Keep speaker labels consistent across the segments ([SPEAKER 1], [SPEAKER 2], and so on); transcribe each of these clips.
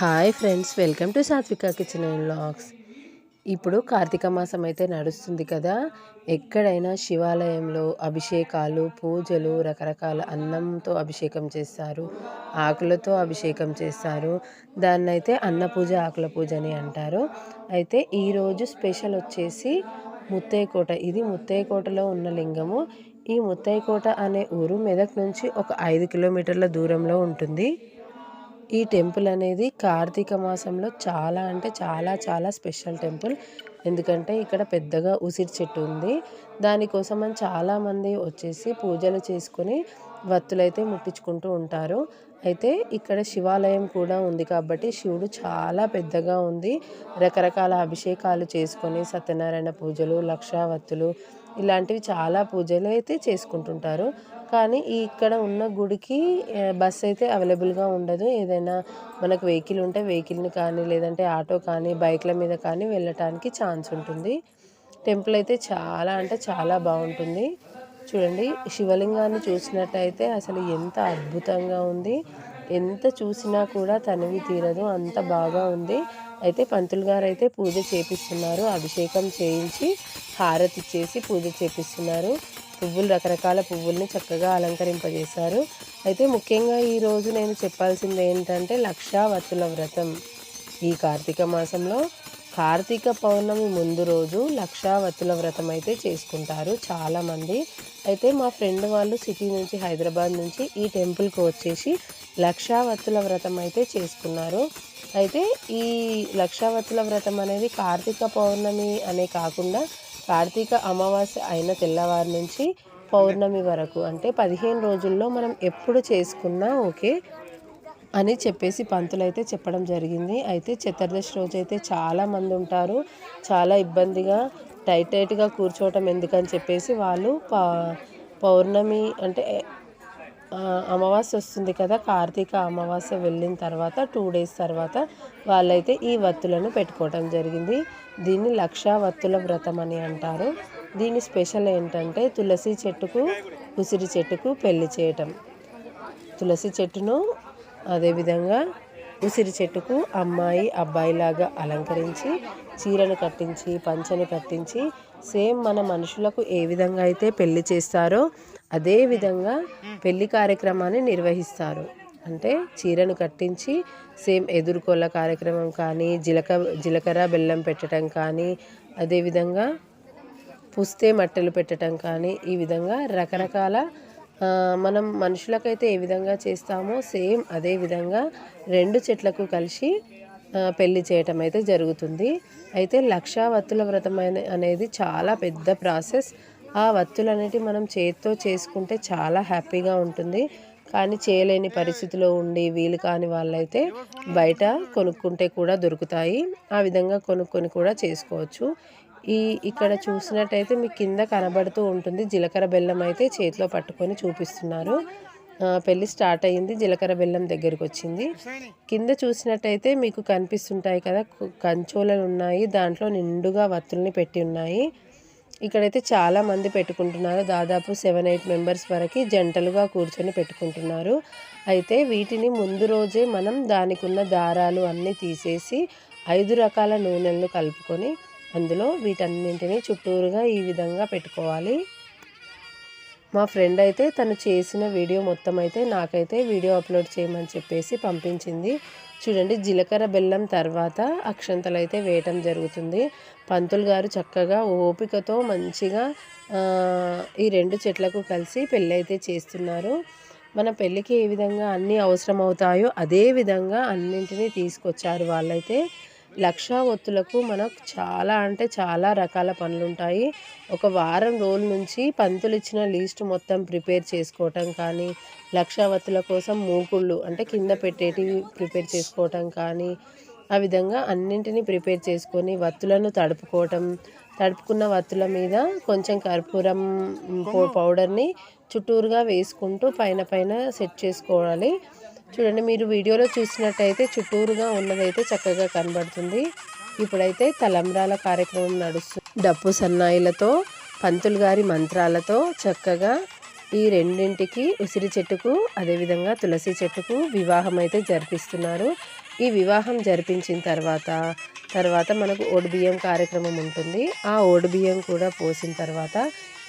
[SPEAKER 1] Hi friends welcome to Sathvika kitchen and blogs ఇప్పుడు కార్తీక మాసం అయితే నడుస్తుంది కదా. ఎక్కడైనా శివాలయంలో అభిషేకాలు పూజలు రకరకాల అన్నంతో అభిషేకం చేస్తారు. ఆకులతో అభిషేకం చేస్తారు. దాన్ని అయితే అన్న పూజ ఆకుల పూజ అని అంటారు. అయితే ఈరోజు స్పెషల్ వచ్చేసి ముత్తయ్యకోట ఇది ముత్తయ్యకోటలో ఉన్న లింగము. ఈ ముత్తయ్యకోట అనే ఊరు మెదక్ నుంచి ఒక ఐదు కిలోమీటర్ల దూరంలో ఉంటుంది. ఈ టెంపుల్ అనేది కార్తీక మాసంలో చాలా అంటే చాలా చాలా స్పెషల్ టెంపుల్. ఎందుకంటే ఇక్కడ పెద్దగా ఉసిరి చెట్టు ఉంది. దానికోసం అని చాలామంది వచ్చేసి పూజలు చేసుకొని వత్తులైతే ముట్టించుకుంటూ ఉంటారు. అయితే ఇక్కడ శివాలయం కూడా ఉంది కాబట్టి శివుడు చాలా పెద్దగా ఉంది. రకరకాల అభిషేకాలు చేసుకొని సత్యనారాయణ పూజలు లక్షావత్తులు ఇలాంటివి చాలా పూజలు అయితే చేసుకుంటుంటారు. కానీ ఇక్కడ ఉన్న గుడికి బస్ అయితే అవైలబుల్గా ఉండదు. ఏదైనా మనకు వెహికల్ ఉంటే వెహికల్ని కానీ లేదంటే ఆటో కానీ బైక్ల మీద కానీ వెళ్ళటానికి ఛాన్స్ ఉంటుంది. టెంపుల్ అయితే చాలా అంటే చాలా బాగుంటుంది. చూడండి శివలింగాన్ని చూసినట్టయితే అసలు ఎంత అద్భుతంగా ఉంది. ఎంత చూసినా కూడా తనివి తీరదు. అంత బాగా ఉంది. అయితే పంతులు గారు అయితే పూజ చేపిస్తున్నారు. అభిషేకం చేయించి హారతి ఇచ్చేసి పూజ చేపిస్తున్నారు. పువ్వులు రకరకాల పువ్వుల్ని చక్కగా అలంకరింపజేశారు. అయితే ముఖ్యంగా ఈరోజు నేను చెప్పాల్సింది ఏంటంటే లక్షావతుల వ్రతం. ఈ కార్తీక మాసంలో కార్తీక పౌర్ణమి ముందు రోజు లక్షావతుల వ్రతం అయితే చేసుకుంటారు చాలామంది. అయితే మా ఫ్రెండ్ వాళ్ళు సిటీ నుంచి హైదరాబాద్ నుంచి ఈ టెంపుల్కి వచ్చేసి లక్షావతుల వ్రతం అయితే చేసుకున్నారు. అయితే ఈ లక్షావతుల వ్రతం అనేది కార్తీక పౌర్ణమి అనే కాకుండా కార్తీక అమావాస్య అయిన తెల్లవారి నుంచి పౌర్ణమి వరకు అంటే పదిహేను రోజుల్లో మనం ఎప్పుడు చేసుకున్నా ఓకే అని చెప్పేసి పంతులు అయితే చెప్పడం జరిగింది. అయితే చతుర్దశి రోజు అయితే చాలామంది ఉంటారు. చాలా ఇబ్బందిగా టైట్ టైట్గా కూర్చోవటం ఎందుకని చెప్పేసి వాళ్ళు పౌర్ణమి అంటే అమావాస్య వస్తుంది కదా కార్తీక అమావాస్య వెళ్ళిన తర్వాత టూ డేస్ తర్వాత వాళ్ళైతే ఈ వత్తులను పెట్టుకోవటం జరిగింది. దీన్ని లక్షా వత్తుల వ్రతం అని అంటారు. దీని స్పెషల్ ఏంటంటే తులసి చెట్టుకు ఉసిరి చెట్టుకు పెళ్ళి చేయటం. తులసి చెట్టును అదేవిధంగా ఉసిరి చెట్టుకు అమ్మాయి అబ్బాయిలాగా అలంకరించి చీరను కట్టించి పంచను కట్టించి సేమ్ మన మనుషులకు ఏ విధంగా అయితే పెళ్ళి చేస్తారో అదే విధంగా పెళ్ళి కార్యక్రమాన్ని నిర్వహిస్తారు. అంటే చీరను కట్టించి సేమ్ ఎదుర్కోళ్ళ కార్యక్రమం కానీ జీలక జీలకర్ర బెల్లం పెట్టడం కానీ అదేవిధంగా పుస్తే మట్టెలు పెట్టడం కానీ ఈ విధంగా రకరకాల మనం మనుషులకైతే ఏ విధంగా చేస్తామో సేమ్ అదే విధంగా రెండు చెట్లకు కలిసి పెళ్ళి చేయటం అయితే జరుగుతుంది. అయితే లక్షా వత్తుల వ్రతం అనేది చాలా పెద్ద ప్రాసెస్. ఆ వత్తులు అనేటివి మనం చేతితో చేసుకుంటే చాలా హ్యాపీగా ఉంటుంది. కానీ చేయలేని పరిస్థితిలో ఉండి వీలు కాని వాళ్ళైతే బయట కొనుక్కుంటే కూడా దొరుకుతాయి. ఆ విధంగా కొనుక్కొని కూడా చేసుకోవచ్చు. ఈ ఇక్కడ చూసినట్టయితే మీకు కింద కనబడుతూ ఉంటుంది. జీలకర్ర బెల్లం అయితే చేతిలో పట్టుకొని చూపిస్తున్నారు. పెళ్ళి స్టార్ట్ అయ్యింది. జీలకర్ర బెల్లం దగ్గరికి వచ్చింది. కింద చూసినట్టయితే మీకు కనిపిస్తుంటాయి కదా కంచోలలు ఉన్నాయి. దాంట్లో నిండుగా వత్తుల్ని పెట్టి ఉన్నాయి. ఇక్కడైతే చాలా మంది పెట్టుకుంటున్నారు. దాదాపు సెవెన్ ఎయిట్ మెంబర్స్ వరకు జంటలుగా కూర్చొని పెట్టుకుంటున్నారు. అయితే వీటిని ముందు రోజే మనం దానికి ఉన్న దారాలు అన్నీ తీసేసి ఐదు రకాల నూనెలను కలుపుకొని అందులో వీటన్నింటినీ చుట్టూరుగా ఈ విధంగా పెట్టుకోవాలి. మా ఫ్రెండ్ అయితే తను చేసిన వీడియో మొత్తం అయితే నాకైతే వీడియో అప్లోడ్ చేయమని చెప్పేసి పంపించింది. చూడండి జీలకర్ర బెల్లం తర్వాత అక్షంతలు అయితే వేయటం జరుగుతుంది. పంతులు గారు చక్కగా ఓపికతో మంచిగా ఈ రెండు చెట్లకు కలిసి పెళ్ళి అయితే చేస్తున్నారు. మన పెళ్ళికి ఏ విధంగా అన్నీ అవసరం అవుతాయో అదే విధంగా అన్నింటినీ తీసుకొచ్చారు వాళ్ళైతే. లక్షా ఒత్తులకు మనకు చాలా అంటే చాలా రకాల పనులు ఉంటాయి ఒక వారం రోజుల నుంచి పంతులు ఇచ్చిన లీస్ట్ మొత్తం ప్రిపేర్ చేసుకోవటం కానీ లక్షావత్తుల కోసం మూకుళ్ళు అంటే కింద పెట్టేటివి ప్రిపేర్ చేసుకోవటం కానీ ఆ విధంగా అన్నింటినీ ప్రిపేర్ చేసుకొని వత్తులను తడుపుకోవటం తడుపుకున్న వత్తుల మీద కొంచెం కర్పూరం పౌడర్ని చుట్టూరుగా వేసుకుంటూ పైన పైన సెట్ చేసుకోవాలి. చూడండి మీరు వీడియోలో చూసినట్టయితే చుట్టూరుగా ఉన్నదైతే చక్కగా కనబడుతుంది. ఇప్పుడైతే తలంబ్రాల కార్యక్రమం నడుస్తుంది డప్పు సన్నాయిలతో పంతులు గారి మంత్రాలతో చక్కగా ఈ రెండింటికి ఉసిరి చెట్టుకు అదేవిధంగా తులసి చెట్టుకు వివాహం అయితే జరిపిస్తున్నారు. ఈ వివాహం జరిపించిన తర్వాత తర్వాత మనకు బియ్యం కార్యక్రమం ఉంటుంది. ఆ బియ్యం కూడా పోసిన తర్వాత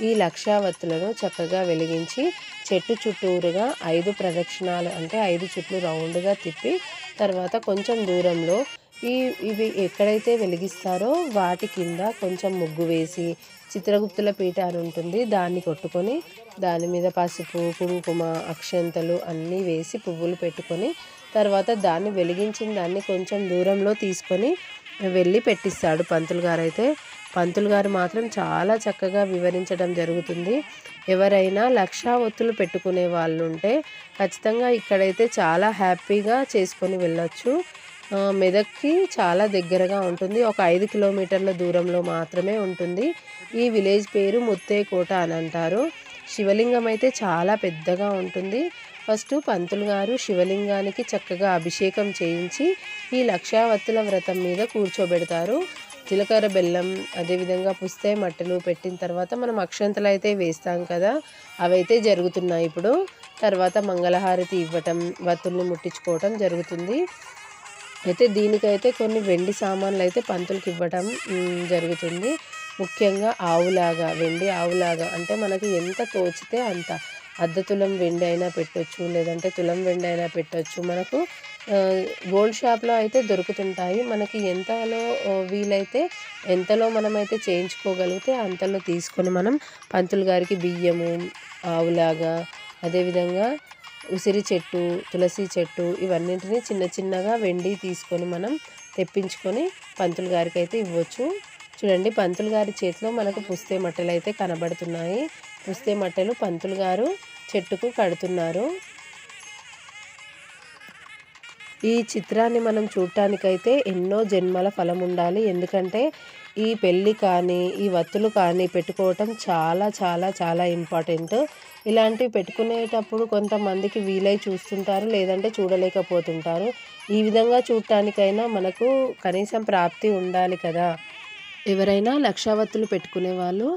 [SPEAKER 1] ఈ లక్షావత్తులను చక్కగా వెలిగించి చెట్టు చుట్టూరుగా ఐదు ప్రదక్షిణాలు అంటే ఐదు చుట్లు రౌండ్గా తిప్పి తర్వాత కొంచెం దూరంలో ఈ ఇవి ఎక్కడైతే వెలిగిస్తారో వాటి కింద కొంచెం ముగ్గు వేసి చిత్రగుప్తుల పీఠ అని ఉంటుంది. దాన్ని కొట్టుకొని దాని మీద పసుపు కుంకుమ అక్షంతలు అన్నీ వేసి పువ్వులు పెట్టుకొని తర్వాత దాన్ని వెలిగించిన దాన్ని కొంచెం దూరంలో తీసుకొని వెళ్ళి పెట్టిస్తాడు పంతులు గారు అయితే పంతులు గారు మాత్రం చాలా చక్కగా వివరించడం జరుగుతుంది. ఎవరైనా లక్షా ఒత్తులు పెట్టుకునే వాళ్ళు ఉంటే ఖచ్చితంగా ఇక్కడైతే చాలా హ్యాపీగా చేసుకొని వెళ్ళొచ్చు. మెదక్కి చాలా దగ్గరగా ఉంటుంది. ఒక ఐదు కిలోమీటర్ల దూరంలో మాత్రమే ఉంటుంది. ఈ విలేజ్ పేరు ముత్తేకోట అని అంటారు. శివలింగం అయితే చాలా పెద్దగా ఉంటుంది. ఫస్ట్ పంతులు గారు శివలింగానికి చక్కగా అభిషేకం చేయించి ఈ లక్షావత్తుల వ్రతం మీద కూర్చోబెడతారు. జీలకర్ర బెల్లం అదేవిధంగా పుస్తే మట్టలు పెట్టిన తర్వాత మనం అక్షంతలు అయితే వేస్తాం కదా అవైతే జరుగుతున్నాయి ఇప్పుడు. తర్వాత మంగళహారతి ఇవ్వటం వత్తుల్ని ముట్టించుకోవటం జరుగుతుంది. అయితే దీనికైతే కొన్ని వెండి సామాన్లు అయితే పంతులకి ఇవ్వటం జరుగుతుంది. ముఖ్యంగా ఆవులాగా వెండి ఆవులాగా అంటే మనకి ఎంత తోచితే అంత. అర్ధ తులం వెండి అయినా పెట్టొచ్చు లేదంటే తులం వెండి అయినా పెట్టొచ్చు. మనకు గోల్డ్ షాప్లో అయితే దొరుకుతుంటాయి. మనకి ఎంతలో వీలైతే ఎంతలో మనమైతే చేయించుకోగలిగితే అంతలో తీసుకొని మనం పంతులు గారికి బియ్యము ఆవులాగా అదేవిధంగా ఉసిరి చెట్టు తులసి చెట్టు ఇవన్నింటినీ చిన్న చిన్నగా వెండి తీసుకొని మనం తెప్పించుకొని పంతులు గారికి అయితే ఇవ్వచ్చు. చూడండి పంతులు గారి చేతిలో మనకు పుస్తే మట్టలు అయితే కనబడుతున్నాయి. పుస్తే మట్టలు పంతులు గారు చెట్టుకు కడుతున్నారు. ఈ చిత్రాన్ని మనం చూడటానికైతే ఎన్నో జన్మల ఫలం ఉండాలి. ఎందుకంటే ఈ పెళ్ళి కానీ ఈ వత్తులు కానీ పెట్టుకోవటం చాలా చాలా చాలా ఇంపార్టెంట్. ఇలాంటివి పెట్టుకునేటప్పుడు కొంతమందికి వీలై చూస్తుంటారు లేదంటే చూడలేకపోతుంటారు. ఈ విధంగా చూడటానికైనా మనకు కనీసం ప్రాప్తి ఉండాలి కదా. ఎవరైనా లక్షావత్తులు పెట్టుకునే వాళ్ళు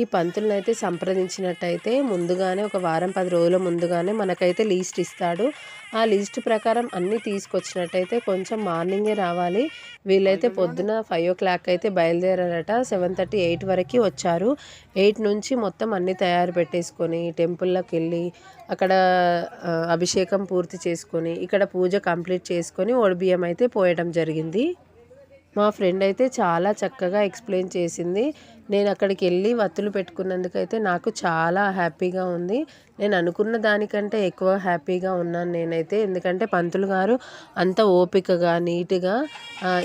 [SPEAKER 1] ఈ పంతులను అయితే సంప్రదించినట్టయితే ముందుగానే ఒక వారం పది రోజుల ముందుగానే మనకైతే లీస్ట్ ఇస్తాడు. ఆ లీస్ట్ ప్రకారం అన్నీ తీసుకొచ్చినట్టయితే కొంచెం మార్నింగే రావాలి. వీళ్ళైతే పొద్దున ఫైవ్ ఓ క్లాక్ అయితే బయలుదేరారట. సెవెన్ థర్టీ ఎయిట్ వరకు వచ్చారు. ఎయిట్ నుంచి మొత్తం అన్నీ తయారు పెట్టేసుకొని టెంపుల్లోకి వెళ్ళి అక్కడ అభిషేకం పూర్తి చేసుకొని ఇక్కడ పూజ కంప్లీట్ చేసుకొని ఒడిబియ్యం అయితే పోయడం జరిగింది. మా ఫ్రెండ్ అయితే చాలా చక్కగా ఎక్స్ప్లెయిన్ చేసింది. నేను అక్కడికి వెళ్ళి వత్తులు పెట్టుకున్నందుకైతే నాకు చాలా హ్యాపీగా ఉంది. నేను అనుకున్న దానికంటే ఎక్కువ హ్యాపీగా ఉన్నాను నేనైతే. ఎందుకంటే పంతులు గారు అంత ఓపికగా నీట్గా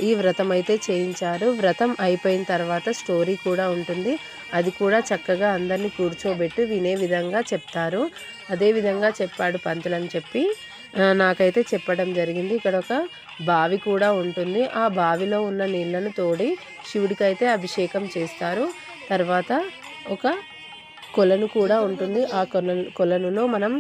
[SPEAKER 1] ఈ వ్రతం అయితే చేయించారు. వ్రతం అయిపోయిన తర్వాత స్టోరీ కూడా ఉంటుంది. అది కూడా చక్కగా అందరినీ కూర్చోబెట్టి వినే విధంగా చెప్తారు. అదే విధంగా చెప్పాడు పంతులు అని చెప్పి. నాకైతే చెప్పడం జరిగింది. ఇక్కడ ఒక బావి కూడా ఉంటుంది. ఆ బావిలో ఉన్న నీళ్ళను తోడి శివుడికి అయితే అభిషేకం చేస్తారు. తర్వాత ఒక కొలను కూడా ఉంటుంది. ఆ కొల కొలనులో మనం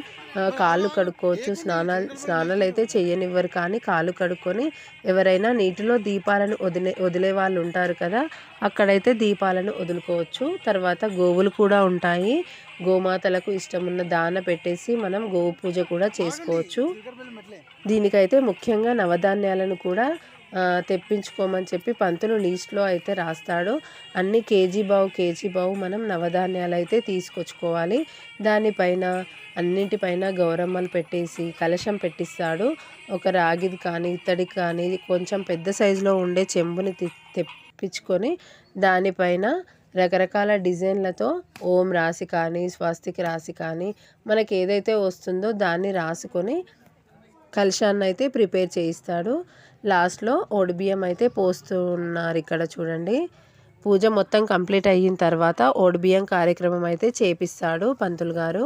[SPEAKER 1] కాళ్ళు కడుక్కోవచ్చు. స్నానాలు స్నానాలు అయితే చేయనివ్వరు కానీ కాళ్ళు కడుక్కొని ఎవరైనా నీటిలో దీపాలను వదిలే వదిలే వాళ్ళు ఉంటారు కదా అక్కడైతే దీపాలను వదులుకోవచ్చు. తర్వాత గోవులు కూడా ఉంటాయి. గోమాతలకు ఇష్టమున్న దాన పెట్టేసి మనం గోవు పూజ కూడా చేసుకోవచ్చు. దీనికైతే ముఖ్యంగా నవధాన్యాలను కూడా తెప్పించుకోమని చెప్పి పంతులు లీస్ట్లో అయితే రాస్తాడు. అన్ని కేజీ బావు కేజీ బావు మనం నవధాన్యాలు అయితే తీసుకొచ్చుకోవాలి. దానిపైన అన్నింటిపైన గౌరమ్మలు పెట్టేసి కలశం పెట్టిస్తాడు. ఒక రాగిది కానీ ఇత్తడి కానీ కొంచెం పెద్ద సైజులో ఉండే చెంబుని తెప్పించుకొని దానిపైన రకరకాల డిజైన్లతో ఓం రాసి కానీ స్వస్తికి రాసి కానీ మనకి ఏదైతే వస్తుందో దాన్ని రాసుకొని కలశాన్ని అయితే ప్రిపేర్ చేయిస్తాడు. లాస్ట్లో ఓడిబియ్యం అయితే పోస్తున్నారు ఇక్కడ చూడండి. పూజ మొత్తం కంప్లీట్ అయిన తర్వాత ఓడిబియ్యం కార్యక్రమం అయితే చేపిస్తాడు పంతులు గారు.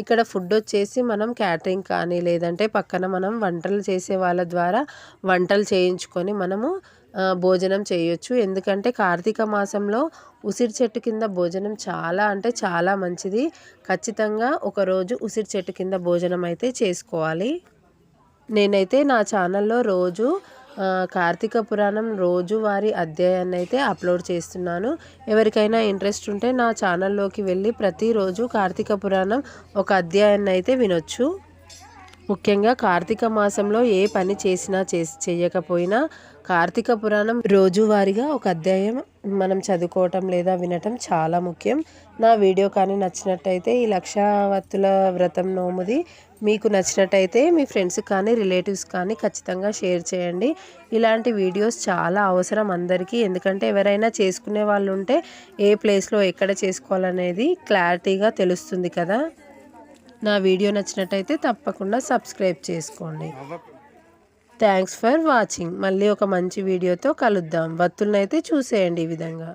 [SPEAKER 1] ఇక్కడ ఫుడ్ వచ్చేసి మనం క్యాటరింగ్ కానీ లేదంటే పక్కన మనం వంటలు చేసే వాళ్ళ ద్వారా వంటలు చేయించుకొని మనము భోజనం చేయొచ్చు. ఎందుకంటే కార్తీక మాసంలో ఉసిరి చెట్టు కింద భోజనం చాలా అంటే చాలా మంచిది. ఖచ్చితంగా ఒకరోజు ఉసిరి చెట్టు కింద భోజనం అయితే చేసుకోవాలి. నేనైతే నా ఛానల్లో రోజు కార్తీక పురాణం రోజువారీ అధ్యాయాన్ని అయితే అప్లోడ్ చేస్తున్నాను. ఎవరికైనా ఇంట్రెస్ట్ ఉంటే నా ఛానల్లోకి వెళ్ళి ప్రతిరోజు కార్తీక పురాణం ఒక అధ్యాయాన్ని అయితే వినొచ్చు. ముఖ్యంగా కార్తీక మాసంలో ఏ పని చేసినా చేసి చేయకపోయినా కార్తీక పురాణం రోజువారీగా ఒక అధ్యాయం మనం చదువుకోవటం లేదా వినటం చాలా ముఖ్యం. నా వీడియో కానీ నచ్చినట్టయితే ఈ లక్షావత్తుల వ్రతం నోముది మీకు నచ్చినట్టయితే మీ ఫ్రెండ్స్ కానీ రిలేటివ్స్ కానీ ఖచ్చితంగా షేర్ చేయండి. ఇలాంటి వీడియోస్ చాలా అవసరం అందరికీ. ఎందుకంటే ఎవరైనా చేసుకునే వాళ్ళు ఉంటే ఏ ప్లేస్లో ఎక్కడ చేసుకోవాలనేది క్లారిటీగా తెలుస్తుంది కదా. నా వీడియో నచ్చినట్టయితే తప్పకుండా సబ్స్క్రైబ్ చేసుకోండి. థ్యాంక్స్ ఫర్ వాచింగ్ మళ్ళీ ఒక మంచి వీడియోతో కలుద్దాం. వత్తులనైతే చూసేయండి ఈ విధంగా.